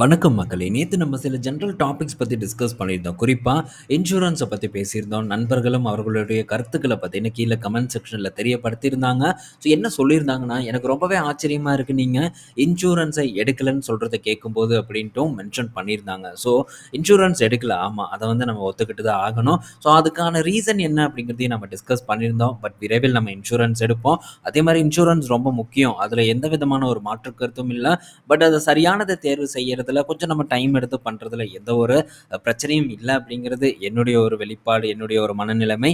வணக்கம் மக்களே. நேற்று நம்ம சில ஜென்ரல் டாபிக்ஸ் பற்றி டிஸ்கஸ் பண்ணியிருந்தோம். குறிப்பாக இன்சூரன்ஸை பற்றி பேசியிருந்தோம். நண்பர்களும் அவர்களுடைய கருத்துக்களை பற்றின கீழே கமெண்ட் செக்ஷனில் தெரியப்படுத்தியிருந்தாங்க. ஸோ என்ன சொல்லியிருந்தாங்கன்னா எனக்கு ரொம்பவே ஆச்சரியமாக இருக்குது நீங்கள் இன்சூரன்ஸை எடுக்கலைன்னு சொல்கிறத கேட்கும்போது அப்படின்ட்டும் மென்ஷன் பண்ணியிருந்தாங்க. ஸோ இன்சூரன்ஸ் எடுக்கல. ஆமாம் அதை வந்து நம்ம ஒத்துக்கிட்டு தான் ஆகணும். ஸோ அதுக்கான ரீசன் என்ன அப்படிங்கிறதையும் நம்ம டிஸ்கஸ் பண்ணியிருந்தோம். பட் விரைவில் நம்ம இன்சூரன்ஸ் எடுப்போம். அதே மாதிரி இன்சூரன்ஸ் ரொம்ப முக்கியம். அதில் எந்த விதமான ஒரு மாற்று கருத்தும் இல்லை. பட் அதை சரியானதை தேர்வு செய்யறதுல கொஞ்சம் நம்ம டைம் எடுத்து பண்ணுறதுல எந்த ஒரு பிரச்சனையும் இல்லை அப்படிங்கிறது என்னுடைய ஒரு வெளிப்பாடு என்னுடைய ஒரு மனநிலைமை.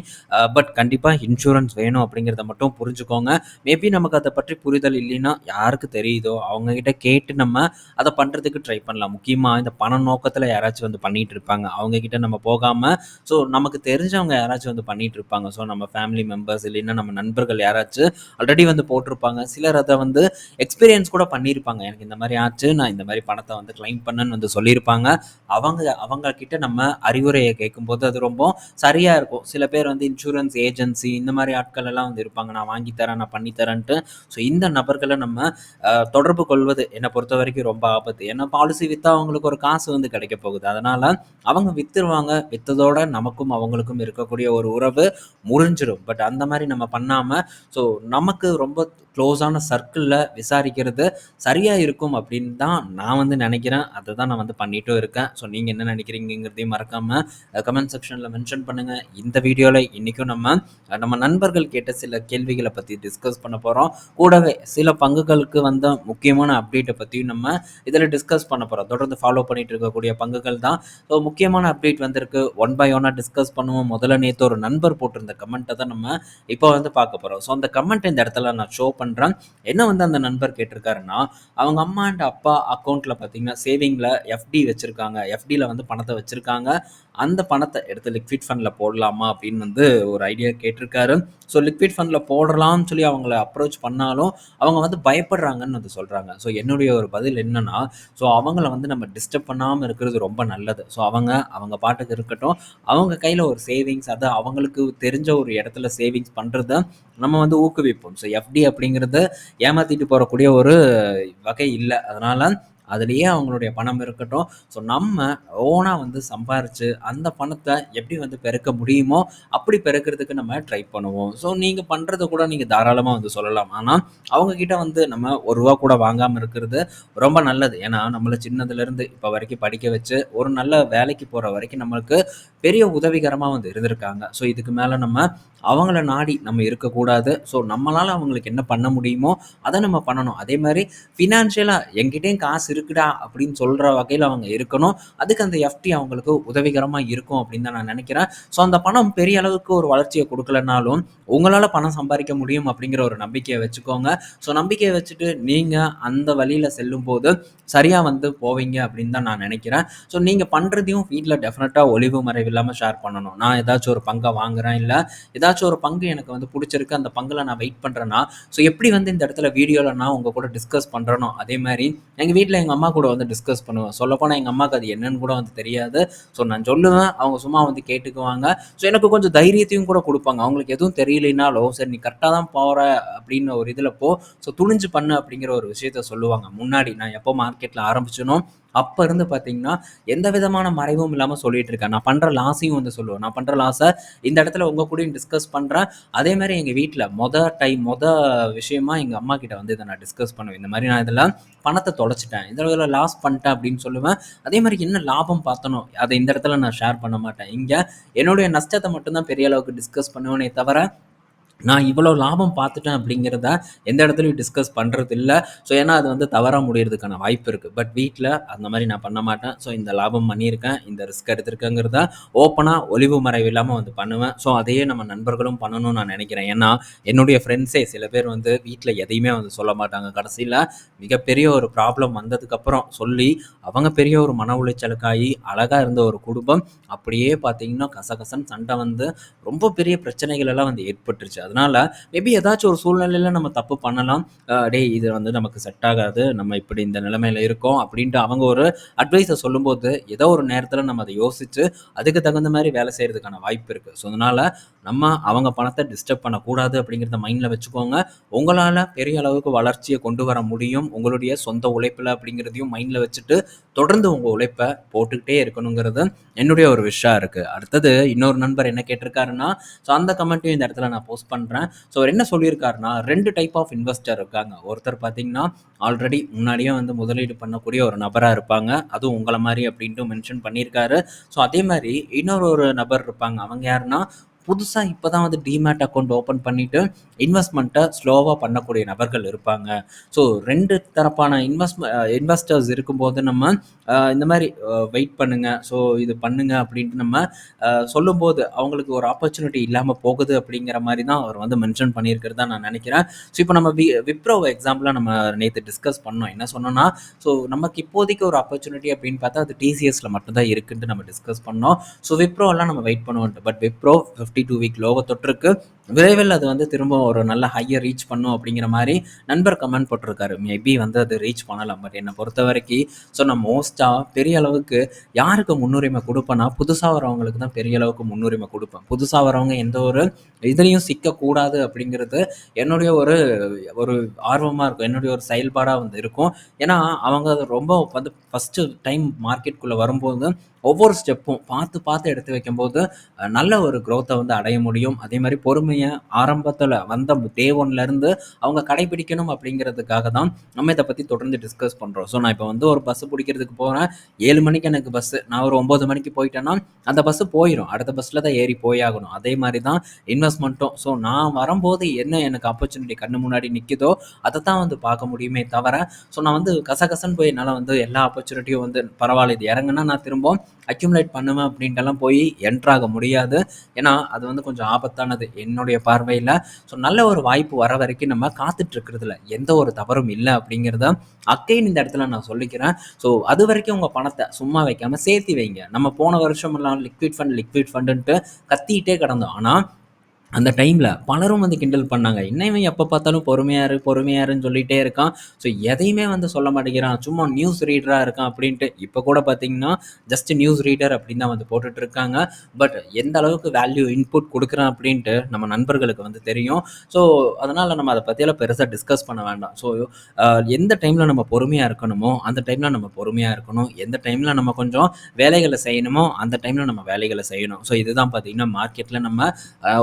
பட் கண்டிப்பாக இன்சூரன்ஸ் வேணும் அப்படிங்கிறத மட்டும் புரிஞ்சுக்கோங்க. மேபி நமக்கு அதை பற்றி புரிதல் இல்லைன்னா யாருக்கு தெரியுதோ அவங்கக்கிட்ட கேட்டு நம்ம அதை பண்ணுறதுக்கு ட்ரை பண்ணலாம். முக்கியமாக இந்த பண நோக்கத்தில் யாராச்சும் வந்து பண்ணிகிட்டு இருப்பாங்க. அவங்கக்கிட்ட நம்ம போகாமல் ஸோ நமக்கு தெரிஞ்சவங்க யாராச்சும் வந்து பண்ணிகிட்டு இருப்பாங்க. ஸோ நம்ம ஃபேமிலி மெம்பர்ஸ் இல்லைன்னா நம்ம நண்பர்கள் யாராச்சும் ஆல்ரெடி வந்து போட்டிருப்பாங்க. சிலர் அதை வந்து எக்ஸ்பீரியன்ஸ் கூட பண்ணியிருப்பாங்க. எனக்கு இந்த மாதிரி ஆச்சு நான் இந்த மாதிரி பணத்தை வந்து கிளைம் பண்ணுன்னு வந்து சொல்லியிருப்பாங்க. அவங்க அவங்க கிட்ட நம்ம அறிவுரையை கேட்கும்போது அது ரொம்ப சரியாக இருக்கும். சில பேர் வந்து இன்சூரன்ஸ் ஏஜென்சி இந்த மாதிரி ஆட்கள் எல்லாம் வந்து இருப்பாங்க. நான் வாங்கி தரேன் நான் பண்ணி தரேன்ட்டு ஸோ இந்த நபர்களை நம்ம தொடர்பு கொள்வது என்னை பொறுத்த வரைக்கும் ரொம்ப ஆபத்து. ஏன்னா பாலிசி விற்றா அவங்களுக்கு ஒரு காசு வந்து கிடைக்க போகுது. அதனால் அவங்க விற்றுருவாங்க விற்றதோட நமக்கும் அவங்களுக்கும் இருக்கக்கூடிய ஒரு உறவு முறிஞ்சிடும் பட் அந்த மாதிரி நம்ம பண்ணாமல் ஸோ நமக்கு ரொம்ப க்ளோஸான சர்க்கிளில் விசாரிக்கிறது சரியாக இருக்கும் அப்படின்னு தான் நான் வந்து நினைக்கிறேன். அதை தான் நான் வந்து பண்ணிட்டும் இருக்கேன். ஸோ நீங்கள் என்ன நினைக்கிறீங்கிறதையும் மறக்காமல் கமெண்ட் செக்ஷனில் மென்ஷன் பண்ணுங்கள் இந்த வீடியோவில் இன்றைக்கும் நம்ம நம்ம நண்பர்கள் கேட்ட சில கேள்விகளை பற்றி டிஸ்கஸ் பண்ண போகிறோம் கூடவே சில பங்குகளுக்கு வந்த முக்கியமான அப்டேட்டை பற்றியும் நம்ம இதில் டிஸ்கஸ் பண்ண போகிறோம் தொடர்ந்து ஃபாலோ பண்ணிட்டு இருக்கக்கூடிய பங்குகள் தான். ஸோ முக்கியமான அப்டேட் வந்திருக்கு. ஒன் பை ஒன்னாக டிஸ்கஸ் பண்ணுவோம். முதல்ல நேற்று ஒரு நண்பர் போட்டிருந்த கமெண்ட்டை தான் நம்ம இப்போ வந்து பார்க்க போகிறோம் ஸோ அந்த கமெண்ட் இந்த இடத்துல நான் ஷோ பண்ணுறேன் என்ன வந்து அந்த நண்பர் கேட்டிருக்காருன்னா அவங்க அம்மா அண்ட் அப்பா அக்கௌண்ட்டில் பார்த்தீங்கன்னா சேவிங்கில் எஃப்டி வச்சுருக்காங்க. எஃப்டியில் வந்து பணத்தை வச்சுருக்காங்க. அந்த பணத்தை எடுத்து லிக்விட் ஃபண்டில் போடலாமா அப்படின்னு வந்து ஒரு ஐடியா கேட்டிருக்காரு. ஸோ லிக்விட் ஃபண்டில் போடலாம்னு சொல்லி அவங்கள அப்ரோச் பண்ணாலும் அவங்க வந்து பயப்படுறாங்கன்னு வந்து சொல்கிறாங்க ஸோ என்னுடைய ஒரு பதில் என்னன்னா ஸோ அவங்கள வந்து நம்ம டிஸ்டர்ப் பண்ணாமல் இருக்கிறது ரொம்ப நல்லது. ஸோ அவங்க அவங்க பாட்டுக்கு இருக்கட்டும் அவங்க கையில் ஒரு சேவிங்ஸ் அதை அவங்களுக்கு தெரிஞ்ச ஒரு இடத்துல சேவிங்ஸ் பண்ணுறத நம்ம வந்து ஊக்குவிப்போம். ஸோ எஃப்டி அப்படிங்கிறது ஏமாற்றிட்டு போகக்கூடிய ஒரு வகை இல்லை. அதனால் அதுலேயே அவங்களுடைய பணம் இருக்கட்டும். ஸோ நம்ம ஓனாக வந்து சம்பாரித்து அந்த பணத்தை எப்படி வந்து பெருக்க முடியுமோ அப்படி பெருக்கிறதுக்கு நம்ம ட்ரை பண்ணுவோம். ஸோ நீங்கள் பண்ணுறத கூட நீங்கள் தாராளமாக வந்து சொல்லலாம். ஆனால் அவங்கக்கிட்ட வந்து நம்ம ஒரு ரூபா கூட வாங்காமல் இருக்கிறது ரொம்ப நல்லது. ஏன்னா நம்மளை சின்னதுலேருந்து இப்போ வரைக்கும் படிக்க வச்சு ஒரு நல்ல வேலைக்கு போகிற வரைக்கும் நம்மளுக்கு பெரிய உதவிகரமாக வந்து இருந்திருக்காங்க. ஸோ இதுக்கு மேலே நம்ம அவங்கள நாடி நம்ம இருக்கக்கூடாது. ஸோ நம்மளால் அவங்களுக்கு என்ன பண்ண முடியுமோ அதை நம்ம பண்ணணும். அதே மாதிரி ஃபினான்ஷியலாக எங்கிட்டேயும் காசு இருக்குடா அப்படின்னு சொல்கிற வகையில் அவங்க இருக்கணும். அதுக்கு அந்த எஃப்டி அவங்களுக்கு உதவிகரமாக இருக்கும் அப்படின்னு தான் நான் நினைக்கிறேன். ஸோ அந்த பணம் பெரிய அளவுக்கு ஒரு வளர்ச்சியை கொடுக்கலனாலும் உங்களால் பணம் சம்பாதிக்க முடியும் அப்படிங்கிற ஒரு நம்பிக்கையை வச்சுக்கோங்க. ஸோ நம்பிக்கையை வச்சுட்டு நீங்கள் அந்த வழியில் செல்லும்போது சரியாக வந்து போவீங்க அப்படின்னு தான் நான் நினைக்கிறேன். ஸோ நீங்கள் பண்ணுறதையும் வீட்டில் டெஃபினட்டாக ஒளிவு மறைவு இல்லாமல் ஷேர் பண்ணணும். நான் ஏதாச்சும் ஒரு பங்கை வாங்குகிறேன் இல்லை ஏதாச்சும் ஏதாச்சும் ஒரு பங்கு எனக்கு வந்து பிடிச்சிருக்கு அந்த பங்கில் நான் வெயிட் பண்ணுறேன்னா ஸோ எப்படி வந்து இந்த இடத்துல வீடியோவில் நான் உங்கள் கூட டிஸ்கஸ் பண்ணுறனோ அதே மாதிரி எங்கள் வீட்டில் எங்கள் அம்மா கூட வந்து டிஸ்கஸ் பண்ணுவேன். சொல்லப்போனால் எங்கள் அம்மாவுக்கு அது என்னன்னு கூட வந்து தெரியாது. ஸோ நான் சொல்லுவேன் அவங்க சும்மா வந்து கேட்டுக்குவாங்க. ஸோ எனக்கு கொஞ்சம் தைரியத்தையும் கூட கொடுப்பாங்க. அவங்களுக்கு எதுவும் தெரியலனாலும் சரி நீ கரெக்டாக தான் போகிற அப்படின்னு ஒரு இதில் போ. ஸோ துணிஞ்சு பண்ணு அப்படிங்கிற ஒரு விஷயத்த சொல்லுவாங்க. முன்னாடி நான் எப்போ மார்க்கெட்டில் ஆரம்பிச்சனும் அப்போ இருந்து பார்த்தீங்கன்னா எந்த விதமான மறைவும் இல்லாமல் சொல்லிட்டு இருக்கேன். நான் பண்ணுற லாஸையும் வந்து சொல்லுவேன். நான் பண்ணுற லாஸை இந்த இடத்துல உங்கள் கூடயும் டிஸ்கஸ் பண்ணுறேன் அதே மாதிரி எங்கள் வீட்டில் மொதல் டைம் மொதல் விஷயமா எங்கள் அம்மா கிட்ட வந்து இதை நான் டிஸ்கஸ் பண்ணுவேன். இந்த மாதிரி நான் இதில் பணத்தை தொலைச்சிட்டேன். இந்த இதில் லாஸ் பண்ணிட்டேன் அப்படின்னு சொல்லுவேன். அதே மாதிரி என்ன லாபம் பார்த்தனோ அதை இந்த இடத்துல நான் ஷேர் பண்ண மாட்டேன். இங்கே என்னுடைய நஷ்டத்தை மட்டும்தான் பெரிய அளவுக்கு டிஸ்கஸ் பண்ணுவேனே தவிர நான் இவ்வளோ லாபம் பார்த்துட்டேன் அப்படிங்கிறத எந்த இடத்துலையும் டிஸ்கஸ் பண்ணுறது இல்லை ஸோ ஏன்னா அது வந்து தவறாக முடியறதுக்கான வாய்ப்பு இருக்குது பட் வீட்டில் அந்த மாதிரி நான் பண்ண மாட்டேன். ஸோ இந்த லாபம் பண்ணியிருக்கேன். இந்த ரிஸ்க் எடுத்திருக்கேங்கிறத ஓப்பனாக ஒளிவு மறைவு இல்லாமல் வந்து பண்ணுவேன். ஸோ அதையே நம்ம நண்பர்களும் பண்ணணும்னு நான் நினைக்கிறேன். ஏன்னா என்னுடைய ஃப்ரெண்ட்ஸே சில பேர் வந்து வீட்டில் எதையுமே வந்து சொல்ல மாட்டாங்க. கடைசியில் மிகப்பெரிய ஒரு ப்ராப்ளம் வந்ததுக்கப்புறம் சொல்லி அவங்க பெரிய ஒரு மன உளைச்சலுக்காகி அழகாக இருந்த ஒரு குடும்பம் அப்படியே பார்த்தீங்கன்னா கசகசன்னு சண்டை வந்து ரொம்ப பெரிய பிரச்சனைகள் எல்லாம் வந்து ஏற்பட்டுருச்சு. அதனால மேபி ஏதாச்சும் ஒரு சூழ்நிலையில நம்ம தப்பு பண்ணலாம். டே டேய் இது வந்து நமக்கு செட் ஆகாது. நம்ம இப்படி இந்த நிலைமையில இருக்கோம் அப்படின்ட்டு அவங்க ஒரு அட்வைஸை சொல்லும்போது ஏதோ ஒரு நேரத்தில் நம்ம அதை யோசிச்சு அதுக்கு தகுந்த மாதிரி வேலை செய்யறதுக்கான வாய்ப்பு இருக்கு. ஸோ அதனால நம்ம அவங்க பணத்தை டிஸ்டர்ப் பண்ணக்கூடாது அப்படிங்கிறத மைண்டில் வச்சுக்கோங்க. உங்களால் பெரிய அளவுக்கு வளர்ச்சியை கொண்டு வர முடியும். உங்களுடைய சொந்த உழைப்பில் அப்படிங்கிறதையும் மைண்டில் வச்சுட்டு தொடர்ந்து உங்கள் உழைப்பை போட்டுக்கிட்டே இருக்கணுங்கிறது என்னுடைய ஒரு விஷயம் இருக்குது அடுத்தது இன்னொரு நண்பர் என்ன கேட்டிருக்காருன்னா ஸோ அந்த கமெண்ட்டையும் இந்த இடத்துல நான் போஸ்ட் பண்ணுறேன் ஸோ அவர் என்ன சொல்லியிருக்காருன்னா ரெண்டு டைப் ஆஃப் இன்வெஸ்டர் இருக்காங்க. ஒருத்தர் பார்த்தீங்கன்னா ஆல்ரெடி முன்னாடியே வந்து முதலீடு பண்ணக்கூடிய ஒரு நபராக இருப்பாங்க. அதுவும் உங்களை மாதிரி அப்படின்ட்டு மென்ஷன் பண்ணியிருக்காரு. ஸோ அதே மாதிரி இன்னொரு ஒரு நபர் இருப்பாங்க. அவங்க யாருன்னா புதுசாக இப்போ தான் வந்து டிமேட் அக்கௌண்ட் ஓப்பன் பண்ணிவிட்டு இன்வெஸ்ட்மெண்ட்டை ஸ்லோவாக பண்ணக்கூடிய நபர்கள் இருப்பாங்க. ஸோ ரெண்டு தரப்பான இன்வெஸ்ட்மெ இன்வெஸ்டர்ஸ் இருக்கும்போது நம்ம இந்த மாதிரி வெயிட் பண்ணுங்கள் ஸோ இது பண்ணுங்க அப்படின்ட்டு நம்ம சொல்லும்போது அவங்களுக்கு ஒரு ஆப்பர்ச்சுனிட்டி இல்லாமல் போகுது அப்படிங்கிற மாதிரி தான் அவர் வந்து மென்ஷன் பண்ணியிருக்கிறதா நான் நினைக்கிறேன். ஸோ இப்போ நம்ம வி விப்ரோ எக்ஸாம்பிளாக நம்ம நேற்று டிஸ்கஸ் பண்ணோம். என்ன சொன்னோம்னா ஸோ நமக்கு இப்போதைக்கு ஒரு ஆப்பர்ச்சுனிட்டி அப்படின்னு பார்த்தா அது டிசிஎஸில் மட்டும்தான் இருக்குன்ட்டு நம்ம டிஸ்கஸ் பண்ணோம். ஸோ விப்ரோலாம் நம்ம வெயிட் பண்ணுவோம். But Wipro fifty two week லோக தொற்றுக்கு விரைவில் அது வந்து திரும்ப ஒரு நல்ல ஹையர் ரீச் பண்ணும் அப்படிங்கிற மாதிரி நண்பர் கமெண்ட் போட்டிருக்காரு. மேபி வந்து அது ரீச் பண்ணலாம். பட் என்னை பொறுத்த வரைக்கும் ஸோ நான் மோஸ்ட்டாக பெரிய அளவுக்கு யாருக்கு முன்னுரிமை கொடுப்பேன்னா புதுசாக வரவங்களுக்கு தான் பெரிய அளவுக்கு முன்னுரிமை கொடுப்பேன். புதுசாக வரவங்க எந்த ஒரு இதுலேயும் சிக்கக்கூடாது அப்படிங்கிறது என்னுடைய ஒரு ஒரு ஆர்வமாக இருக்கும். என்னுடைய ஒரு செயல்பாடாக வந்து இருக்கும். ஏன்னா அவங்க அது ரொம்ப வந்து ஃபஸ்ட்டு டைம் மார்க்கெட்டுக்குள்ளே வரும்போது ஒவ்வொரு ஸ்டெப்பும் பார்த்து பார்த்து எடுத்து வைக்கும்போது நல்ல ஒரு க்ரோத்தை வந்து அடைய முடியும். அதே மாதிரி பொறுமையை ஆரம்பத்தில் வந்த டே ஒன்லேருந்து அவங்க கடைபிடிக்கணும் அப்படிங்கிறதுக்காக தான் நம்ம இதை பற்றி தொடர்ந்து டிஸ்கஸ் பண்ணுறோம் ஸோ நான் இப்போ வந்து ஒரு பஸ்ஸு பிடிக்கிறதுக்கு போகிறேன் ஏழு மணிக்கு எனக்கு பஸ்ஸு நான் ஒரு ஒம்பது மணிக்கு போயிட்டேன்னா அந்த பஸ்ஸு போயிடும் அடுத்த பஸ்ஸில் தான் ஏறி போயாகணும். அதே மாதிரி தான் இன்வெஸ்ட்மெண்ட்டும் ஸோ நான் வரும்போது என்ன எனக்கு ஆப்பர்ச்சுனிட்டி கண்ணு முன்னாடி நிற்குதோ அதை தான் வந்து பார்க்க முடியுமே தவிர ஸோ நான் வந்து கசகசன்னு போய் என்னால் வந்து எல்லா ஆப்பர்ச்சுனிட்டியும் வந்து பரவாயில்ல. இது இறங்குனா நான் திரும்ப அக்யூமுலேட் பண்ணுவேன் அப்படின்ட்டுலாம் போய் என்ட்ராக முடியாது. ஏன்னா அது வந்து கொஞ்சம் ஆபத்தானது என்னுடைய பார்வையில். ஸோ நல்ல ஒரு வாய்ப்பு வர வரைக்கும் நம்ம காத்துட்ருக்கிறதுல எந்த ஒரு தவறும் இல்லை அப்படிங்கிறத அக்கைன் இந்த இடத்துல நான் சொல்லிக்கிறேன். ஸோ அது வரைக்கும் உங்கள் பணத்தை சும்மா வைக்காமல் சேர்த்து வைங்க. நம்ம போன வருஷமெல்லாம் லிக்விட் ஃபண்ட் லிக்விட் ஃபண்டுன்ட்டு கத்திக்கிட்டே கிடந்தோம். ஆனால் அந்த டைமில் பலரும் வந்து கிண்டல் பண்ணாங்க. என்ன இவன் எப்போ பார்த்தாலும் பொறுமையாக இரு பொறுமையாக இருன்னு சொல்லிகிட்டே இருக்கான். ஸோ எதையுமே வந்து சொல்ல மாட்டேங்கிறான். சும்மா நியூஸ் ரீடராக இருக்கான் அப்படின்ட்டு இப்போ கூட பார்த்தீங்கன்னா ஜஸ்ட் நியூஸ் ரீடர் அப்படின்னு தான் வந்து போட்டுட்டு இருக்காங்க. பட் எந்த அளவுக்கு வேல்யூ இன்புட் கொடுக்குறான் அப்படின்ட்டு நம்ம நண்பர்களுக்கு வந்து தெரியும். ஸோ அதனால் நம்ம அதை பற்றியெல்லாம் பெருசாக டிஸ்கஸ் பண்ண வேண்டாம். ஸோ எந்த டைமில் நம்ம பொறுமையாக இருக்கணுமோ அந்த டைமில் நம்ம பொறுமையாக இருக்கணும். எந்த டைமில் நம்ம கொஞ்சம் வேலைகளை செய்யணுமோ அந்த டைமில் நம்ம வேலைகளை செய்யணும். ஸோ இதுதான் பார்த்தீங்கன்னா மார்க்கெட்டில் நம்ம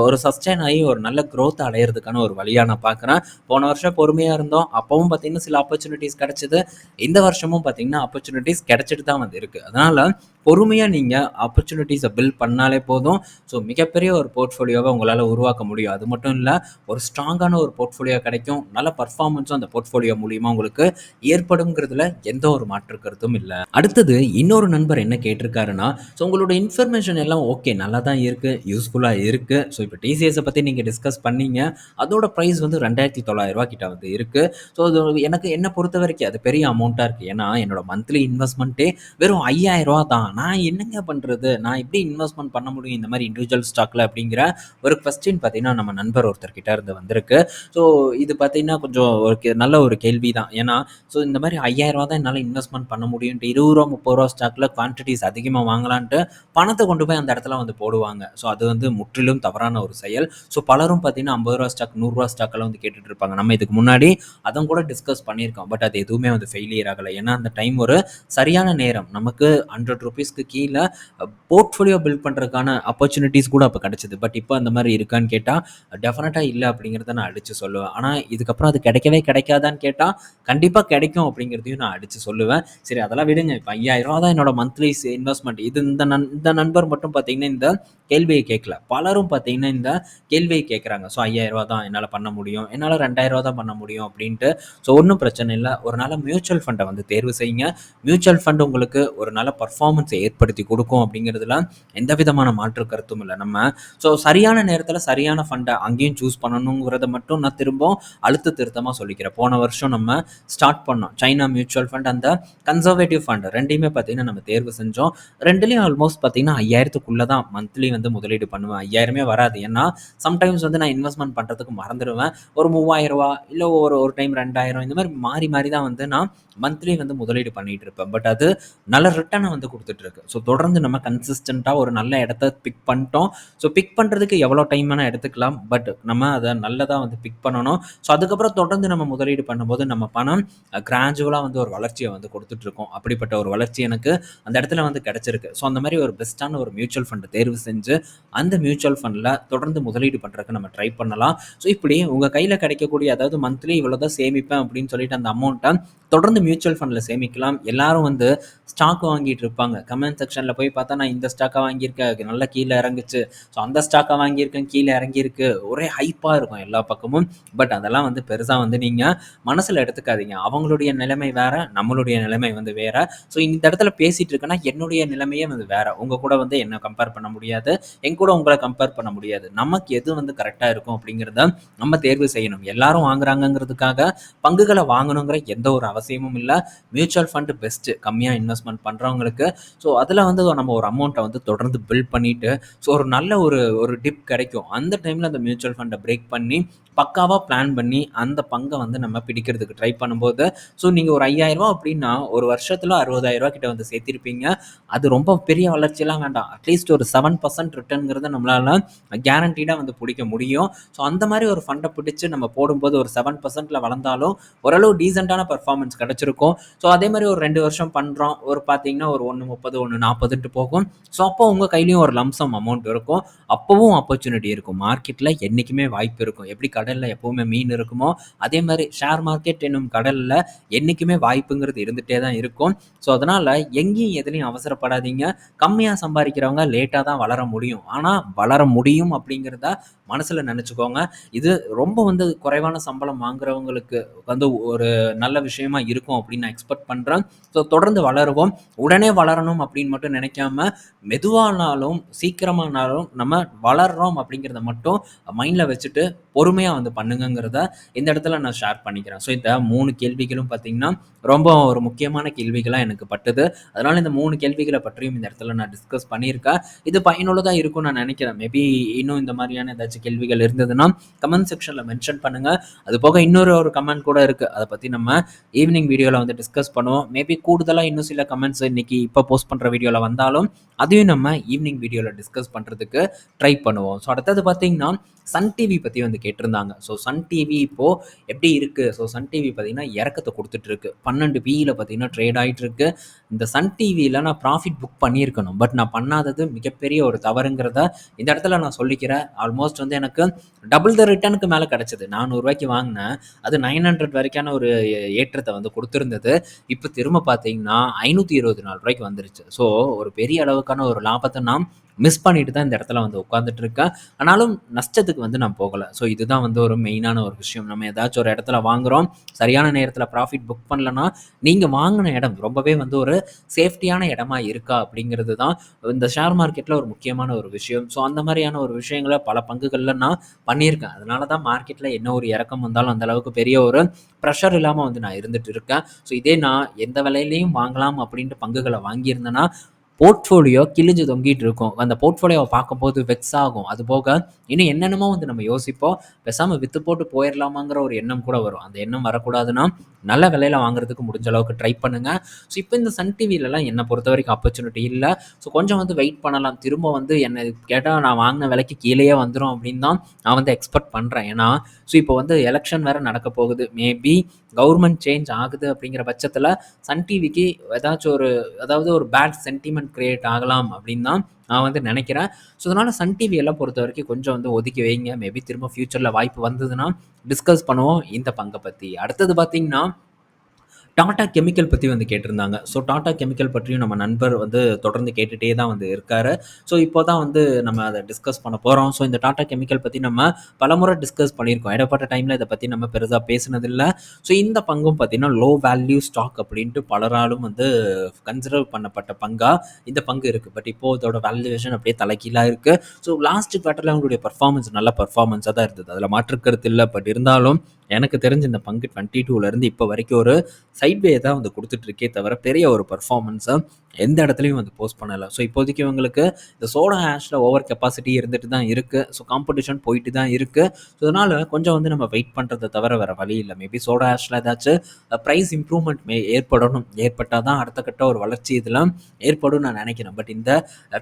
ஒரு ஒரு சஸ்டைன் ஆகி ஒரு நல்ல க்ரோத் அடையிறதுக்கான ஒரு வழியாக நான் பார்க்குறேன் போன வருஷம் பொறுமையாக இருந்தோம். அப்பவும் பார்த்தீங்கன்னா சில ஆப்பர்ச்சுனிட்டிஸ் கிடச்சிது. இந்த வருஷமும் பார்த்தீங்கன்னா ஆப்பர்ச்சுனிட்டிஸ் கிடச்சிட்டு தான் வந்து இருக்குது அதனால் பொறுமையாக நீங்கள் ஆப்பர்ச்சுனிட்டிஸை பில்ட் பண்ணாலே போதும். ஸோ மிகப்பெரிய ஒரு போர்ட்ஃபோலியோவை உங்களால் உருவாக்க முடியும். அது மட்டும் இல்லை ஒரு ஸ்ட்ராங்கான ஒரு போர்ட்ஃபோலியோ கிடைக்கும். நல்ல பர்ஃபார்மன்ஸும் அந்த போர்ட்ஃபோலியோ மூலியமாக உங்களுக்கு ஏற்படுங்கிறதுல எந்த ஒரு மாற்று கருத்தும் இல்லை. அடுத்தது இன்னொரு நண்பர் என்ன கேட்டிருக்காருன்னா ஸோ உங்களோட இன்ஃபர்மேஷன் எல்லாம் ஓகே நல்லா தான் இருக்குது யூஸ்ஃபுல்லாக இருக்குது ஸோ இப்போ டிசிஎஸை பற்றி நீங்கள் டிஸ்கஸ் பண்ணீங்க. அதோட ப்ரைஸ் வந்து ரெண்டாயிரத்தி தொள்ளாயிரரூவா கிட்ட வந்து இருக்குது ஸோ அது எனக்கு என்னை பொறுத்த வரைக்கும் அது பெரிய அமௌண்ட்டாக இருக்குது ஏன்னா என்னோட மந்த்லி இன்வெஸ்ட்மெண்ட்டே வெறும் 5000 ரூபா தான். நான் என்னங்க பண்ணுறது நான் எப்படி இன்வெஸ்ட்மெண்ட் பண்ண முடியும் இந்த மாதிரி இண்டிவிஜுவல் ஸ்டாக்ல அப்படிங்கிற ஒரு கொஸ்டின் பார்த்தீங்கன்னா நம்ம நண்பர் ஒருத்தர்கிட்ட இருந்து வந்திருக்கு. ஸோ இது பார்த்தீங்கன்னா கொஞ்சம் ஒரு நல்ல ஒரு கேள்வி தான் ஏன்னா ஸோ இந்த மாதிரி 5000 ரூபா தான் என்னால் இன்வெஸ்ட்மெண்ட் பண்ண முடியும்ட்டு இருபது ரூபா முப்பது ரூபா ஸ்டாக்ல குவான்டிட்டிஸ் அதிகமாக வாங்கலான்ட்டு பணத்தை கொண்டு போய் அந்த இடத்துல வந்து போடுவாங்க. ஸோ அது வந்து முற்றிலும் தவறான ஒரு செயல். ஸோ பலரும் பார்த்தீங்கன்னா ஐம்பது ரூபா ஸ்டாக் நூறுரூவா ஸ்டாக்கெல்லாம் வந்து கேட்டுட்டு இருப்பாங்க. நம்ம இதுக்கு முன்னாடி அதன் கூட டிஸ்கஸ் பண்ணியிருக்கோம். பட் அது எதுவுமே வந்து ஃபெயிலியர் ஆகலை. ஏன்னா அந்த டைம் ஒரு சரியான நேரம். நமக்கு ஹண்ட்ரட் ருபீஸ் ருபீஸ்க்கு கீழே போர்ட்ஃபோலியோ பில்ட் பண்ணுறதுக்கான ஆப்பர்ச்சுனிட்டிஸ் கூட அப்போ கிடச்சிது. பட் இப்போ அந்த மாதிரி இருக்கான்னு கேட்டால் டெஃபினட்டாக இல்லை அப்படிங்கிறத நான் அடித்து சொல்லுவேன். ஆனால் இதுக்கப்புறம் அது கிடைக்கவே கிடைக்காதான்னு கேட்டால் கண்டிப்பாக கிடைக்கும் அப்படிங்கிறதையும் நான் அடித்து சொல்லுவேன். சரி அதெல்லாம் விடுங்க. இப்போ ஐயாயிரம் ரூபா தான் என்னோட மந்த்லி இன்வெஸ்ட்மெண்ட் இது இந்த நன் இந்த நண்பர் மட்டும் பார்த்தீங்கன்னா இந்த கேள்வியை கேட்கல. பலரும் பார்த்தீங்கன்னா இந்த கேள்வியை கேட்குறாங்க. ஸோ ஐயாயிரம் ரூபா தான் என்னால் பண்ண முடியும். என்னால் ரெண்டாயிரம் ரூபா தான் பண்ண முடியும் அப்படின்ட்டு. ஸோ ஒன்றும் பிரச்சனை இல்லை. ஒரு நல்ல மியூச்சுவல் ஃபண்டை வந்து தேர்வு செய்யுங்க. மியூச்சுவல் ஃபண்ட் உங்களுக்கு ஒரு நல்ல பர்ஃபார்மன்ஸ் ரிட்டர்ன்ஸை ஏற்படுத்தி கொடுக்கும் அப்படிங்கிறதுல எந்த விதமான மாற்று கருத்தும் இல்லை. நம்ம ஸோ சரியான நேரத்தில் சரியான ஃபண்டை அங்கேயும் சூஸ் பண்ணணுங்கிறத மட்டும் நான் திரும்பவும் அழுத்த திருத்தமாக சொல்லிக்கிறேன். போன வருஷம் நம்ம ஸ்டார்ட் பண்ணோம். சைனா மியூச்சுவல் ஃபண்ட் அந்த கன்சர்வேட்டிவ் ஃபண்ட் ரெண்டையுமே பார்த்தீங்கன்னா நம்ம தேர்வு செஞ்சோம். ரெண்டுலேயும் ஆல்மோஸ்ட் பார்த்தீங்கன்னா ஐயாயிரத்துக்குள்ளே தான் மந்த்லி வந்து முதலீடு பண்ணுவேன். ஐயாயிரமே வராது. ஏன்னா சம்டைம்ஸ் வந்து நான் இன்வெஸ்ட்மெண்ட் பண்ணுறதுக்கு மறந்துடுவேன். ஒரு மூவாயிரம் ரூபா இல்லை ஒரு ஒரு டைம் ரெண்டாயிரம் இந்த மாதிரி மாறி மாறி தான் வந்து நான் மந்த்லி வந்து முதலீடு பண்ணிகிட்டு இருப்பேன். பட் அது நல்ல ரிட்டர்னை வந்து கொடுத்துட்டு கொடுத்துட்ருக்கு ஸோ தொடர்ந்து நம்ம கன்சிஸ்டண்ட்டாக ஒரு நல்ல இடத்த பிக் பண்ணிட்டோம். ஸோ பிக் பண்ணுறதுக்கு எவ்வளோ டைம் வேணால் எடுத்துக்கலாம். பட் நம்ம அதை நல்லதாக வந்து பிக் பண்ணணும். ஸோ அதுக்கப்புறம் தொடர்ந்து நம்ம முதலீடு பண்ணும்போது நம்ம பணம் கிராஜுவலாக வந்து ஒரு வளர்ச்சியை வந்து கொடுத்துட்ருக்கோம். அப்படிப்பட்ட ஒரு வளர்ச்சி எனக்கு அந்த இடத்துல வந்து கிடச்சிருக்கு. ஸோ அந்த மாதிரி ஒரு பெஸ்ட்டான ஒரு மியூச்சுவல் ஃபண்டை தேர்வு செஞ்சு அந்த மியூச்சுவல் ஃபண்டில் தொடர்ந்து முதலீடு பண்ணுறதுக்கு நம்ம ட்ரை பண்ணலாம். ஸோ இப்படி உங்கள் கையில் கிடைக்கக்கூடிய அதாவது மந்த்லி இவ்வளோ தான் சேமிப்பேன் அப்படின்னு சொல்லிட்டு அந்த அமௌண்ட்டை தொடர்ந்து மியூச்சுவல் ஃபண்டில் சேமிக்கலாம். எல்லாரும் வந்து ஸ்டாக் வாங்கிட்டு இருப்பாங்க. கமெண்ட் செக்ஷனில் போய் பார்த்தா நான் இந்த ஸ்டாக்காக வாங்கியிருக்கேன். நல்லா கீழே இறங்குச்சு. ஸோ அந்த ஸ்டாக்கை வாங்கியிருக்கேன். கீழே இறங்கியிருக்கு. ஒரே ஹைப்பாக இருக்கும் எல்லா பக்கமும். பட் அதெல்லாம் வந்து பெருசாக வந்து நீங்கள் மனசில் எடுத்துக்காதீங்க. அவங்களுடைய நிலைமை வேறு நம்மளுடைய நிலைமை வந்து வேறு. ஸோ இந்த இடத்துல பேசிகிட்டு இருக்கேன்னா என்னுடைய நிலைமையே வந்து வேறு. உங்கள் கூட வந்து என்ன கம்பேர் பண்ண முடியாது. என் கூட உங்களை கம்பேர் பண்ண முடியாது. நமக்கு எது வந்து கரெக்டாக இருக்கும் அப்படிங்கிறத நம்ம தேர்வு செய்யணும். எல்லாரும் வாங்குறாங்கங்கிறதுக்காக பங்குகளை வாங்கணுங்கிற எந்த ஒரு அவசியமும் இல்லை. மியூச்சுவல் ஃபண்ட் பெஸ்ட்டு கம்மியாக இன்வெஸ்ட்மெண்ட் பண்ணுறவங்களுக்கு ஸோ அதில் வந்து நம்ம ஒரு அமௌண்ட்டை வந்து தொடர்ந்து பில்ட் பண்ணிவிட்டு ஸோ ஒரு நல்ல ஒரு ஒரு டிப் கிடைக்கும். அந்த டைமில் அந்த மியூச்சுவல் ஃபண்டை பிரேக் பண்ணி பக்காவாக பிளான் பண்ணி அந்த பங்கை வந்து நம்ம பிடிக்கிறதுக்கு ட்ரை பண்ணும்போது ஸோ நீங்கள் ஒரு ஐயாயிரரூபா அப்படின்னா ஒரு வருஷத்தில் அறுபதாயிரரூபா கிட்ட வந்து சேர்த்திருப்பீங்க. அது ரொம்ப பெரிய வளர்ச்சியெல்லாம் வேண்டாம். அட்லீஸ்ட் ஒரு செவன் பர்சன்ட் ரிட்டர்னுங்கிறத நம்மளால் கேரண்டீடாக வந்து பிடிக்க முடியும். ஸோ அந்த மாதிரி ஒரு ஃபண்டை பிடிச்சி நம்ம போடும்போது ஒரு செவன் பர்சன்ட்டில் வளர்ந்தாலும் ஓரளவு டீசெண்டான பர்ஃபார்மன்ஸ் கிடச்சிருக்கும். ஸோ அதே மாதிரி ஒரு ரெண்டு வருஷம் பண்ணுறோம் ஒரு பார்த்தீங்கன்னா ஒரு ஒன்று முப்பது ஒன்று நாற்பதுட்டு போகும். ஸோ அப்போ உங்கள் கையிலையும் ஒரு லம்சம் அமௌண்ட் இருக்கும். அப்போவும் ஆப்பர்ச்சுனிட்டி இருக்கும். மார்க்கெட்டில் என்றைக்குமே வாய்ப்பு இருக்கும். எப்படி கடலில் எப்போவுமே மீன் இருக்குமோ அதே மாதிரி ஷேர் மார்க்கெட் என்னும் கடலில் என்றைக்குமே வாய்ப்புங்கிறது இருந்துகிட்டே தான் இருக்கும். ஸோ அதனால் எங்கேயும் எதுலேயும் அவசரப்படாதீங்க. கம்மியாக சம்பாதிக்கிறவங்க லேட்டாக தான் வளர முடியும். ஆனால் வளர முடியும் அப்படிங்கிறத மனசில் நினச்சிக்கோங்க. இது ரொம்ப வந்து குறைவான சம்பளம் வாங்குறவங்களுக்கு வந்து ஒரு நல்ல விஷயமா இருக்கும் அப்படின்னு நான் எக்ஸ்பெக்ட் பண்ணுறேன் ஸோ தொடர்ந்து வளருவோம். உடனே வளரணும் அப்படின்னு மட்டும் நினைக்காம மெதுவானாலும் சீக்கிரமானாலும் நம்ம வளர்றோம் அப்படிங்கிறத மட்டும் மைண்டில் வச்சுட்டு பொறுமையாக வந்து பண்ணுங்கிறத இந்த இடத்துல நான் ஷேர் பண்ணிக்கிறேன். ஸோ இந்த மூணு கேள்விகளும் பார்த்தீங்கன்னா ரொம்ப ஒரு முக்கியமான கேள்விகளாக எனக்கு பட்டுது. அதனால் இந்த மூணு கேள்விகளை பற்றியும் இந்த இடத்துல நான் டிஸ்கஸ் பண்ணியிருக்கேன். இது பயனுள்ளதாக இருக்கும்னு நான் நினைக்கிறேன். மேபி இன்னும் இந்த மாதிரியான ஏதாச்சும் கேள்விகள் இருந்ததுன்னா கமெண்ட் செக்ஷனில் மென்ஷன் பண்ணுங்கள் அது போக இன்னொரு ஒரு கமெண்ட் கூட இருக்குது அதை பற்றி நம்ம ஈவினிங் வீடியோவில் வந்து டிஸ்கஸ் பண்ணுவோம். மேபி கூடுதலாக இன்னும் சில கமெண்ட்ஸ் இன்றைக்கி இப்போ போஸ்ட் பண்ணுற வீடியோவில் வந்தாலும் அதையும் நம்ம ஈவினிங் வீடியோவில் டிஸ்கஸ் பண்ணுறதுக்கு ட்ரை பண்ணுவோம். ஸோ அடுத்தது பார்த்திங்கன்னா சன் டிவி பற்றி வந்து கேட்டிருந்தாங்க. ஸோ சன் டிவி இப்போது எப்படி இருக்குது ஸோ சன் டிவி பார்த்திங்கன்னா இறக்கத்தை கொடுத்துட்ருக்கு பன்னெண்டு பியில் பார்த்திங்கன்னா ட்ரேட் ஆகிட்டுருக்கு இந்த சன் டிவியில் நான் ப்ராஃபிட் புக் பண்ணியிருக்கணும். பட் நான் பண்ணாதது மிகப்பெரிய ஒரு தவறுங்கிறத இந்த இடத்துல நான் சொல்லிக்கிறேன். ஆல்மோஸ்ட் வந்து எனக்கு டபுள் த ரிட்டர்னுக்கு மேலே கிடச்சிது. நானூறுரூவாய்க்கு வாங்கினேன். அது நைன் ஹண்ட்ரட் வரைக்கான ஒரு ஏற்றத்தை வந்து கொடுத்துருந்தது. இப்போ திரும்ப பார்த்தீங்கன்னா ஐநூற்றி இருபது நாலு ரூபாய்க்கு வந்துருச்சு. ஸோ ஒரு பெரிய அளவுக்கான ஒரு லாபத்தை நான் மிஸ் பண்ணிட்டு தான் இந்த இடத்துல வந்து உட்காந்துட்டு இருக்கேன். ஆனாலும் நஷ்டத்துக்கு வந்து நான் போகலை. ஸோ இதுதான் வந்து ஒரு மெயினான ஒரு விஷயம். நம்ம ஏதாச்சும் ஒரு இடத்துல வாங்குகிறோம் சரியான நேரத்தில் ப்ராஃபிட் புக் பண்ணலன்னா நீங்கள் வாங்கின இடம் ரொம்பவே வந்து ஒரு சேஃப்டியான இடமா இருக்கா அப்படிங்கிறது தான் இந்த ஷேர் மார்க்கெட்டில் ஒரு முக்கியமான ஒரு விஷயம். ஸோ அந்த மாதிரியான ஒரு விஷயங்களை பல பங்குகளில் நான் பண்ணியிருக்கேன். அதனால தான் மார்க்கெட்டில் என்ன ஒரு இறக்கம் வந்தாலும் அந்த அளவுக்கு பெரிய ஒரு ப்ரெஷர் இல்லாமல் வந்து நான் இருந்துட்டு இருக்கேன். ஸோ இதே நான் எந்த விலையிலையும் வாங்கலாம் அப்படின்ட்டு பங்குகளை வாங்கியிருந்தேன்னா போர்ட்ஃபோலியோ கிழிஞ்சு தொங்கிட்டு இருக்கும். அந்த போர்ட்ஃபோலியோவை பார்க்கும்போது வெக்ஸ் ஆகும். அது போக இன்னும் என்னென்னமோ வந்து நம்ம யோசிப்போம். பேசாமல் விற்று போட்டு போயிடலாமாங்கிற ஒரு எண்ணம் கூட வரும். அந்த எண்ணம் வரக்கூடாதுன்னா நல்ல விலையில் வாங்குறதுக்கு முடிஞ்ச அளவுக்கு ட்ரை பண்ணுங்கள் ஸோ இப்போ இந்த சன் டிவிலலாம் என்னை பொறுத்த வரைக்கும் ஆப்பர்ச்சுனிட்டி இல்லை. ஸோ கொஞ்சம் வந்து வெயிட் பண்ணலாம். திரும்ப வந்து என்னை கேட்டால் நான் வாங்கின விலைக்கு கீழேயே வந்துடும் அப்படின்னு தான் நான் வந்து எக்ஸ்பெக்ட் பண்ணுறேன் ஏன்னா ஸோ இப்போ வந்து எலெக்ஷன் வேறு நடக்க போகுது. மேபி கவர்மெண்ட் சேஞ்ச் ஆகுது அப்படிங்கிற பட்சத்தில் சன் டிவிக்கு ஏதாச்சும் ஒரு அதாவது ஒரு பேட் சென்டிமெண்ட் க்ரியேட் ஆகலாம் அப்படின்னு தான் நான் வந்து நினைக்கிறேன். ஸோ அதனால் சன் டிவி எல்லாம் பொறுத்த வரைக்கும் கொஞ்சம் வந்து ஒதுக்கி வைங்க. மேபி திரும்ப ஃப்யூச்சரில் வாய்ப்பு வந்ததுன்னா டிஸ்கஸ் பண்ணுவோம். இந்த பங்கை பற்றி அடுத்தது பார்த்திங்கன்னா டாடா கெமிக்கல் பற்றி வந்து கேட்டிருந்தாங்க. ஸோ டாடா கெமிக்கல் பற்றியும் நம்ம நண்பர் வந்து தொடர்ந்து கேட்டுகிட்டே தான் வந்து இருக்காரு. ஸோ இப்போ தான் வந்து நம்ம அதை டிஸ்கஸ் பண்ண போகிறோம் ஸோ இந்த டாடா கெமிக்கல் பற்றி நம்ம பலமுறை டிஸ்கஸ் பண்ணியிருக்கோம். இடப்பட்ட டைமில் இதை பற்றி நம்ம பெருசாக பேசினதில்லை ஸோ இந்த பங்கும் பார்த்திங்கன்னா லோ வேல்யூ ஸ்டாக் அப்படின்ட்டு பலராலும் வந்து கன்சிடர் பண்ணப்பட்ட பங்காக இந்த பங்கு இருக்குது பட் இப்போ இதோட வேல்யூவேஷன் அப்படியே தலைக்கீழாக இருக்குது ஸோ லாஸ்ட் குவார்ட்டர்ல அவங்களுடைய பர்ஃபார்மன்ஸ் நல்ல பர்ஃபார்மன்ஸாக தான் இருந்தது. அதில் மாற்று கருத்து பட் இருந்தாலும் எனக்கு தெரிஞ்ச இந்த பங்கு 22லருந்து இப்போ வரைக்கும் ஒரு சைட்வே தான் வந்து கொடுத்துட்ருக்கே இருக்கே தவிர, பெரிய ஒரு பெர்ஃபார்மன்ஸ எந்த இடத்துலையும் வந்து போஸ்ட் பண்ணலை ஸோ இப்போதைக்கு இவங்களுக்கு இந்த சோடா ஆஷில் ஓவர் கெப்பாசிட்டி இருந்துட்டு தான் இருக்குது ஸோ காம்படிஷன் போயிட்டு தான் இருக்குது ஸோ அதனால் கொஞ்சம் வந்து நம்ம வெயிட் பண்ணுறத தவிர வேறு வழி இல்லை மேபி சோடா ஆஷ்ல ஏதாச்சும் ப்ரைஸ் இம்ப்ரூவ்மெண்ட் மே ஏற்படணும். ஏற்பட்டால் தான் அடுத்த கட்ட ஒரு வளர்ச்சி இதெல்லாம் ஏற்படும்னு நான் நினைக்கிறேன். பட் இந்த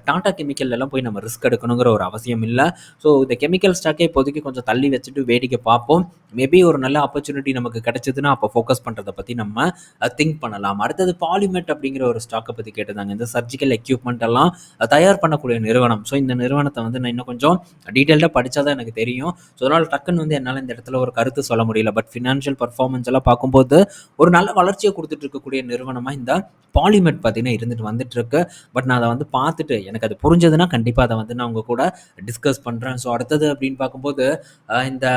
டாடா கெமிக்கல்லாம் போய் நம்ம ரிஸ்க் எடுக்கணுங்கிற ஒரு அவசியம் இல்லை ஸோ இந்த கெமிக்கல் ஸ்டாக்கே இப்போதைக்கு கொஞ்சம் தள்ளி வச்சுட்டு வேடிக்கை பார்ப்போம். மேபி ஒரு நல்ல ஆப்பர்ச்சுனிட்டி நமக்கு கிடைச்சதுன்னா, அப்போ ஃபோக்கஸ் பண்ணுறதை பற்றி நம்ம திங்க் பண்ணலாம். அடுத்தது பாலிமெட் அப்படிங்கிற ஒரு ஸ்டாக்கை பற்றி கேட்டிருந்தாங்க. இந்த சர்ஜிக்கல் எக்யூப்மெண்ட் எல்லாம் தயார் பண்ணக்கூடிய நிறுவனம். ஸோ இந்த நிறுவனத்தை வந்து நான் இன்னும் கொஞ்சம் டீட்டெயில்டாக படித்தா தான் எனக்கு தெரியும். ஸோ அதனால் டக்குன்னு வந்து என்னால் இந்த இடத்துல ஒரு கருத்து சொல்ல முடியல. பட் ஃபினான்ஷியல் பர்ஃபார்மன்ஸ் எல்லாம் பார்க்கும்போது, ஒரு நல்ல வளர்ச்சியை கொடுத்துட்டு இருக்கக்கூடிய நிறுவனமாக இந்த பாலிமெட் பார்த்தீங்கன்னா இருந்துட்டு வந்துட்டு இருக்கு. பட் நான் அதை வந்து பார்த்துட்டு எனக்கு அது புரிஞ்சதுன்னா, கண்டிப்பாக அதை வந்து நான் உங்கள் கூட டிஸ்கஸ் பண்ணுறேன் ஸோ அடுத்தது அப்படின்னு பார்க்கும்போது, இந்த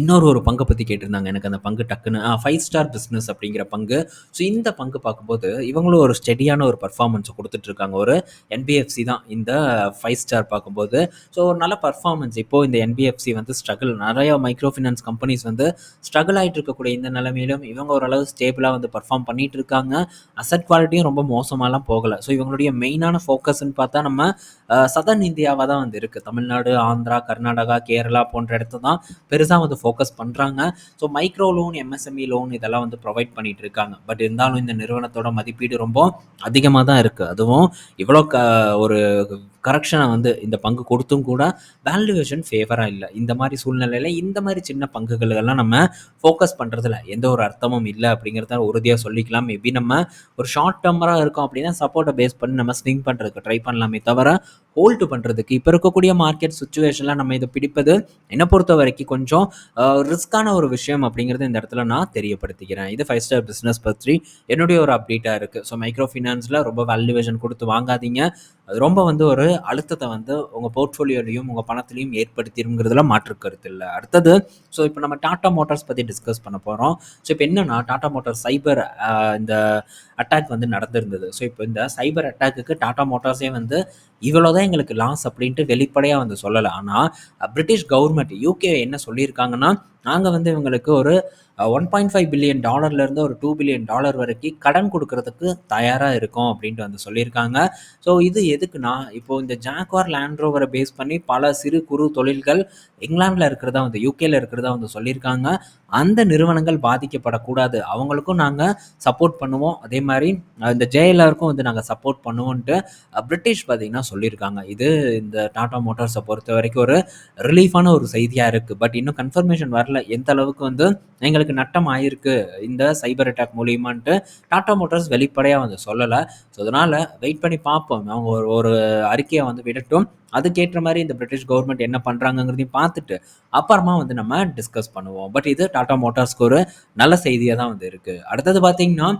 இன்னொரு ஒரு பங்கை பற்றி கேட்டிருந்தாங்க. எனக்கு அந்த பங்கு டக்குன்னு ஃபைவ் ஸ்டார் பிஸ்னஸ் அப்படிங்கிற பங்கு. ஸோ இந்த பங்கு பார்க்கும்போது, இவங்களும் ஒரு ஸ்டெடியான ஒரு பெர்ஃபார்மன்ஸ கொடுத்துட்ருக்காங்க ஒரு என்பிஎஃப்சி தான் இந்த ஃபைவ் ஸ்டார் பார்க்கும்போது. ஸோ ஒரு நல்ல பர்ஃபார்மன்ஸ் இப்போ இந்த என்பிஎஃப்சி வந்து ஸ்ட்ரகிள் நிறையா மைக்ரோ ஃபினான்ஸ் கம்பெனிஸ் வந்து ஸ்ட்ரகிள் ஆகிட்டு இருக்கக்கூடிய இந்த நிலைமையிலும், இவங்க ஓரளவு ஸ்டேபிளாக வந்து பெர்ஃபார்ம் பண்ணிட்டு இருக்காங்க. அசெட் குவாலிட்டியும் ரொம்ப மோசமாலாம் போகலை ஸோ இவங்களுடைய மெயினான ஃபோக்கஸ்ன்னு பார்த்தா நம்ம சதன் சதர்ன் தான் வந்து இருக்குது தமிழ்நாடு, ஆந்திரா, கர்நாடகா, கேரளா போன்ற இடத்து தான் பெருசாக வந்து ஃபோக்கஸ் பண்ணுறாங்க so micro loan, MSME loan இதெல்லாம் வந்து ப்ரொவைட் பண்ணிட்டு இருக்காங்க. பட் இருந்தாலும் இந்த நிறுவனத்தோட மதிப்பீடு ரொம்ப அதிகமாக தான் இருக்குது அதுவும் இவ்வளோ க ஒரு கரெக்ஷனாக வந்து இந்த பங்கு கொடுத்தும் கூட வேல்யூவேஷன் ஃபேவராக இல்லை இந்த மாதிரி சூழ்நிலையில் இந்த மாதிரி சின்ன பங்குகளுக்கெல்லாம் நம்ம ஃபோக்கஸ் பண்ணுறதுல எந்த ஒரு அர்த்தமும் இல்லை அப்படிங்கிறத உறுதியாக சொல்லிக்கலாம். மேபி நம்ம ஒரு ஷார்ட் டெர்மரா இருக்கோம் அப்படின்னா, சப்போர்ட்டை பேஸ் பண்ணி நம்ம ஸ்விங் பண்ணுறதுக்கு ட்ரை பண்ணலாமே தவிர, ஹோல்டு பண்ணுறதுக்கு இப்போ இருக்கக்கூடிய மார்க்கெட் சுச்சுவேஷனில் நம்ம இதை பிடிப்பது என்னை பொறுத்த வரைக்கும் கொஞ்சம் ரிஸ்க்கான ஒரு விஷயம் அப்படிங்கிறத இந்த இடத்துல நான் தெரியப்படுத்திக்கிறேன். இது ஃபைவ் ஸ்டார் பிஸ்னஸ் பற்றி என்னுடைய ஒரு அப்டேட்டாக இருக்குது ஸோ மைக்ரோ ஃபினான்ஸில் ரொம்ப வேல்யூவேஷன் கொடுத்து வாங்காதீங்க. அது ரொம்ப வந்து ஒரு அழுத்தத்தை வந்து உங்க போர்ட்ஃபோலியோலையும் உங்க பணத்திலயும் ஏற்படுத்திடுங்கிறதுல மாற்று கருத்து இல்லை அடுத்தது ஸோ இப்போ நம்ம டாடா மோட்டார்ஸ் பத்தி டிஸ்கஸ் பண்ண போறோம். ஸோ இப்போ என்னன்னா, டாடா மோட்டார்ஸ் சைபர் இந்த அட்டாக் வந்து நடந்திருந்தது. ஸோ இப்போ இந்த சைபர் அட்டாக்குக்கு டாடா மோட்டார்ஸே வந்து இவ்வளோ தான் எங்களுக்கு லாஸ் அப்படின்ட்டு வெளிப்படையாக வந்து சொல்லலை ஆனால் பிரிட்டிஷ் கவர்மெண்ட் யூகே என்ன சொல்லியிருக்காங்கன்னா, நாங்கள் வந்து இவங்களுக்கு ஒரு ஒன் பாயிண்ட் ஃபைவ் பில்லியன் டாலர்லேருந்து ஒரு டூ பில்லியன் டாலர் வரைக்கும் கடன் கொடுக்கறதுக்கு தயாராக இருக்கும் அப்படின்ட்டு வந்து சொல்லியிருக்காங்க. ஸோ இது எதுக்குன்னா, இப்போ இந்த ஜாக்வார் லேண்ட்ரோவரை பேஸ் பண்ணி பல சிறு, குறு தொழில்கள் இங்கிலாண்டில் இருக்கிறதா வந்து யூகேல இருக்கிறதா வந்து சொல்லியிருக்காங்க. அந்த நிறுவனங்கள் பாதிக்கப்படக்கூடாது. அவங்களுக்கும் நாங்கள் சப்போர்ட் பண்ணுவோம். அதே மாதிரி இந்த ஜேஎல்ஆருக்கும் வந்து நாங்கள் சப்போர்ட் பண்ணுவோன்ட்டு பிரிட்டிஷ் பார்த்தீங்கன்னா சொல்லியிருக்காங்க. இது இந்த டாடா மோட்டார்ஸை பொறுத்த வரைக்கும் ஒரு ரிலீஃபான ஒரு செய்தியாக இருக்குது பட் இன்னும் கன்ஃபர்மேஷன் வரல. எந்த அளவுக்கு வந்து எங்களுக்கு நட்டம் ஆயிருக்கு இந்த சைபர் அட்டாக் மூலியமான்ட்டு டாடா மோட்டார்ஸ் வெளிப்படையாக வந்து சொல்லலை ஸோ அதனால் வெயிட் பண்ணி பார்ப்போம். அவங்க ஒரு ஒரு அறிக்கையை வந்து விடட்டும். அதுக்கேற்ற மாதிரி இந்த பிரிட்டிஷ் கவர்மெண்ட் என்ன பண்ணுறாங்கங்கிறதையும் பார்த்துட்டு, அப்புறமா வந்து நம்ம டிஸ்கஸ் பண்ணுவோம். பட் இது டாடா மோட்டார்ஸ்க்கு ஒரு நல்ல செய்தியாக தான் வந்து இருக்குது அடுத்தது பார்த்திங்கன்னா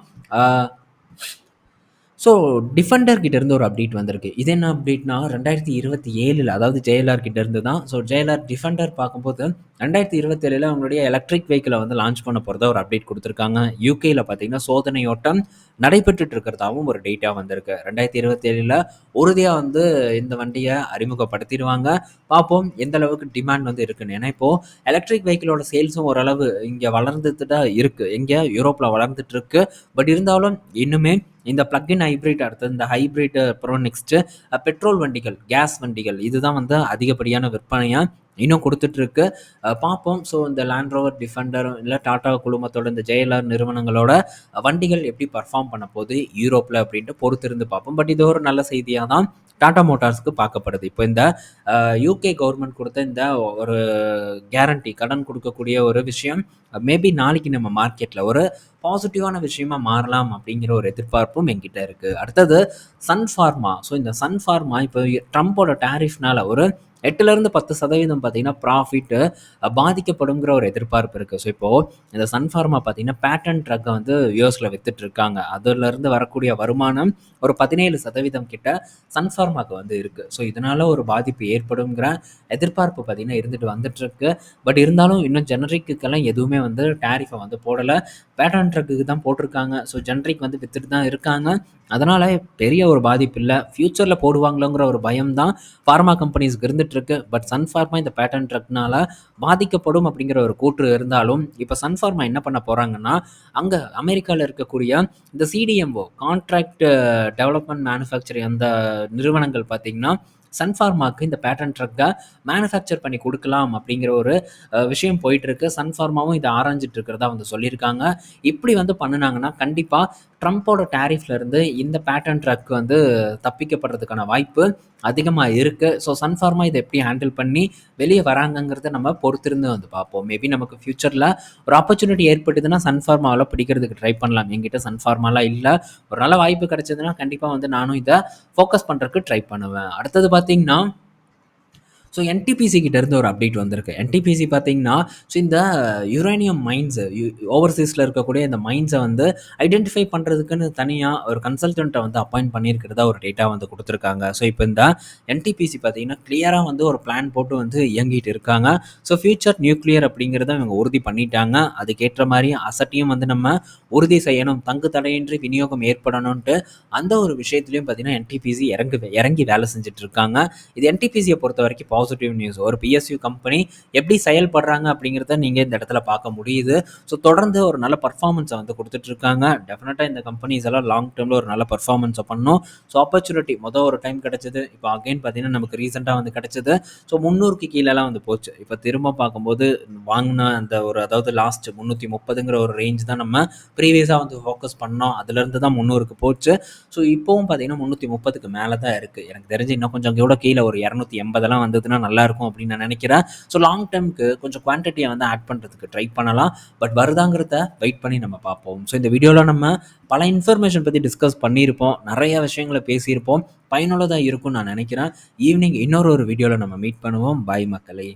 ஸோ டிஃபெண்டர் கிட்டேருந்து ஒரு அப்டேட் வந்திருக்கு. இது என்ன அப்டேட்னா 2027ல அதாவது ஜேஎல்ஆர் கிட்டேருந்து தான். ஸோ ஜேஎல்ஆர் டிஃபெண்டர் பார்க்கும்போது 2027ல அவங்களுடைய எலக்ட்ரிக் வெஹிக்கிளை வந்து லான்ச் பண்ண போகிறதா ஒரு அப்டேட் கொடுத்துருக்காங்க யூகேயில் பார்த்தீங்கன்னா, சோதனையோட்டம் நடைபெற்றுட்டு இருக்கிறதாவும் ஒரு டேட்டாக வந்திருக்கு. 2027ல உறுதியாக வந்து இந்த வண்டியை அறிமுகப்படுத்திடுவாங்க பார்ப்போம் எந்த அளவுக்கு டிமாண்ட் வந்து இருக்குன்னு. ஏன்னா இப்போ எலக்ட்ரிக் வெஹிக்கிளோட சேல்ஸும் ஓரளவு இங்கே வளர்ந்துட்டு தான் இருக்குது எங்க யூரோப்பில் வளர்ந்துட்டு இருக்கு. பட் இருந்தாலும் இன்னுமே இந்த பிளக்இன் இன் ஹைபிரிட் அடுத்தது இந்த ஹைப்ரிட் அப்புறம் நெக்ஸ்ட்டு பெட்ரோல் வண்டிகள், கேஸ் வண்டிகள் இதுதான் வந்து அதிகப்படியான விற்பனையாக இன்னும் கொடுத்துட்ருக்கு பார்ப்போம். ஸோ இந்த லேண்ட் ரோவர் டிஃபெண்டர் இல்லை டாடா குழுமத்தோட இந்த ஜெயலர் நிறுவனங்களோட வண்டிகள் எப்படி பர்ஃபார்ம் பண்ண போகுது யூரோப்பில் அப்படின்ட்டு பொறுத்திருந்து பார்ப்போம். பட் இது ஒரு நல்ல செய்தியாக தான் டாடா மோட்டார்ஸ்க்கு பார்க்கப்படுது. இப்போ இந்த யூகே கவர்மெண்ட் கொடுத்த இந்த ஒரு கேரண்டி கடன் கொடுக்கக்கூடிய ஒரு விஷயம் மேபி நாளைக்கு நம்ம மார்க்கெட்டில் ஒரு பாசிட்டிவான விஷயமா மாறலாம் அப்படிங்கிற ஒரு எதிர்பார்ப்பும் என்கிட்ட இருக்குது அடுத்தது சன் ஃபார்மா. ஸோ இந்த சன் ஃபார்மா இப்போ ட்ரம்ப்போட டேரிஃப்னால ஒரு எட்டுலேருந்து பத்து சதவீதம் பார்த்தீங்கன்னா ப்ராஃபிட்டு பாதிக்கப்படுங்கிற ஒரு எதிர்பார்ப்பு இருக்குது ஸோ இப்போது இந்த சன்ஃபார்மா பார்த்தீங்கன்னா பேட்டன் ட்ரக்கை வந்து யூஎஸில் விற்றுட்ருக்காங்க அதுலேருந்து வரக்கூடிய வருமானம் ஒரு பதினேழு சதவீதம் கிட்ட சன்ஃபார்மாவுக்கு வந்து இருக்குது ஸோ இதனால் ஒரு பாதிப்பு ஏற்படுங்கிற எதிர்பார்ப்பு பார்த்தீங்கன்னா இருந்துட்டு வந்துட்டுருக்கு பட் இருந்தாலும் இன்னும் ஜெனரிக்குக்கெல்லாம் எதுவுமே வந்து டேரிஃபை வந்து போடலை. பேட்டன் ட்ரக்குக்கு தான் போட்டிருக்காங்க. ஸோ ஜென்ரிக் வந்து விற்றுட்டு தான் இருக்காங்க. அதனால் பெரிய ஒரு பாதிப்பு இல்லை. ஃப்யூச்சரில் போடுவாங்களோங்கிற ஒரு பயம் தான் ஃபார்மா கம்பெனிஸ்க்கு இருக்கு. பட் சன்ஃபார்மா இந்த பேட்டன் ட்ரக்னால பாதிக்கப்படும் அப்படிங்கிற ஒரு கூற்று இருந்தாலும் இப்போ சன்ஃபார்மா என்ன பண்ண போகிறாங்கன்னா அங்கே அமெரிக்காவில் இருக்கக்கூடிய இந்த சிடிஎம்ஓ கான்ட்ராக்ட் டெவலப்மெண்ட் மேனுஃபேக்சரிங் அந்த நிறுவனங்கள் பார்த்திங்கன்னா சன்ஃபார்மாவுக்கு இந்த பேட்டன் ட்ரக்கை மேனுஃபேக்சர் பண்ணி கொடுக்கலாம் அப்படிங்கிற ஒரு uh, விஷயம் போயிட்டுருக்கு சன்ஃபார்மாவும் இதை ஆராய்ஞ்சிட்டு இருக்கிறதா வந்து சொல்லியிருக்காங்க. இப்படி வந்து பண்ணுனாங்கன்னா கண்டிப்பாக ட்ரம்ப்போட டேரிஃப்ல இருந்து இந்த பேட்டன் ட்ரக் வந்து தப்பிக்கப்படுறதுக்கான வாய்ப்பு அதிகமாக இருக்குது ஸோ சன்ஃபார்மா இதை எப்படி ஹேண்டில் பண்ணி வெளியே வராங்கங்கிறத நம்ம பொறுத்திருந்து வந்து பார்ப்போம். மேபி நமக்கு ஃப்யூச்சரில் ஒரு ஆப்பர்ச்சுனிட்டி ஏற்பட்டுதுன்னா சன்ஃபார்மாவில் பிடிக்கிறதுக்கு ட்ரை பண்ணலாம். என்கிட்ட சன்ஃபார்மாலாம் இல்லை. ஒரு நல்ல வாய்ப்பு கிடைச்சதுன்னா கண்டிப்பாக வந்து நானும் இதை ஃபோக்கஸ் பண்ணுறதுக்கு ட்ரை பண்ணுவேன். அடுத்தது பார்த்தீங்கன்னா ஸோ என்டிபிசி கிட்டேருந்து ஒரு அப்டேட் வந்திருக்கு. என்டிபிசி பார்த்தீங்கன்னா ஸோ இந்த யுரேனியம் மைன்ஸ் ஓவர்சீஸில் இருக்கக்கூடிய இந்த மைன்ஸை வந்து ஐடென்டிஃபை பண்ணுறதுக்குன்னு தனியாக ஒரு கன்சல்டண்ட்டை வந்து அப்பாயிண்ட் பண்ணியிருக்கிறதா ஒரு டேட்டா வந்து கொடுத்துருக்காங்க. ஸோ இப்போ இந்த என்டிபிசி பார்த்தீங்கன்னா கிளியராக வந்து ஒரு பிளான் போட்டு வந்து இயங்கிட்டு இருக்காங்க. ஸோ ஃபியூச்சர் நியூக்ளியர் அப்படிங்கிறத இவங்க உறுதி பண்ணிட்டாங்க. அதுக்கேற்ற மாதிரி அசட்டையும் வந்து நம்ம உறுதி செய்யணும் தங்கு தடையின்றி விநியோகம் ஏற்படணும்ன்ட்டு அந்த ஒரு விஷயத்துலையும் பார்த்தீங்கன்னா என்டிபிசி இறங்கு இறங்கி வேலை செஞ்சுட்டு இருக்காங்க இது என்டிபிசியை பொறுத்த வரைக்கும் பாசிட்டிவ் நியூஸ் ஒரு பிஎஸ்யூ கம்பெனி எப்படி செயல்படுறாங்க அப்படிங்கிறத நீங்கள் இந்த இடத்துல பார்க்க முடியுது. ஸோ தொடர்ந்து ஒரு நல்ல பர்ஃபார்மன்ஸை வந்து கொடுத்துட்ருக்காங்க டெஃபினட்டாக இந்த கம்பெனிஸ் எல்லாம் லாங் டேர்மில் ஒரு நல்ல பர்ஃபார்மன்ஸை பண்ணும். ஸோ ஆப்பர்ச்சுனிட்டி மொதல் ஒரு டைம் கிடச்சிது. இப்போ அகைன் பார்த்தீங்கன்னா நமக்கு ரீசெண்டாக வந்து கிடச்சிது. ஸோ முந்நூறுக்கு கீழெல்லாம் வந்து போச்சு. இப்போ திரும்ப பார்க்கும்போது வாங்கின அந்த ஒரு அதாவது லாஸ்ட் முந்நூற்றி முப்பதுங்கிற ஒரு ரேஞ்ச் தான் நம்ம ப்ரீவியஸாக வந்து ஃபோக்கஸ் பண்ணோம். அதுலேருந்து தான் முந்நூறுக்கு போச்சு. ஸோ இப்போவும் பார்த்தீங்கன்னா முந்நூற்றி முப்பதுக்கு மேலே தான் இருக்குது எனக்கு தெரிஞ்சு இன்னும் கொஞ்சம் கூட கீழே ஒரு இரநூத்தி எண்பதெல்லாம் வந்ததுன்னா நல்லாயிருக்கும் அப்படின்னு நான் நினைக்கிறேன். ஸோ லாங் டேர்முக்கு கொஞ்சம் குவான்டிட்டியை வந்து ஆட் பண்ணுறதுக்கு ட்ரை பண்ணலாம். பட் வருதாங்கிறத வெயிட் பண்ணி நம்ம பார்ப்போம். ஸோ இந்த வீடியோவில் நம்ம பல இன்ஃபர்மேஷன் பற்றி டிஸ்கஸ் பண்ணியிருப்போம். நிறைய விஷயங்களை பேசியிருப்போம். பயனுள்ளதாக இருக்கும்னு நான் நினைக்கிறேன். ஈவினிங் இன்னொரு ஒரு வீடியோவில் நம்ம மீட் பண்ணுவோம். பாய் மக்களே.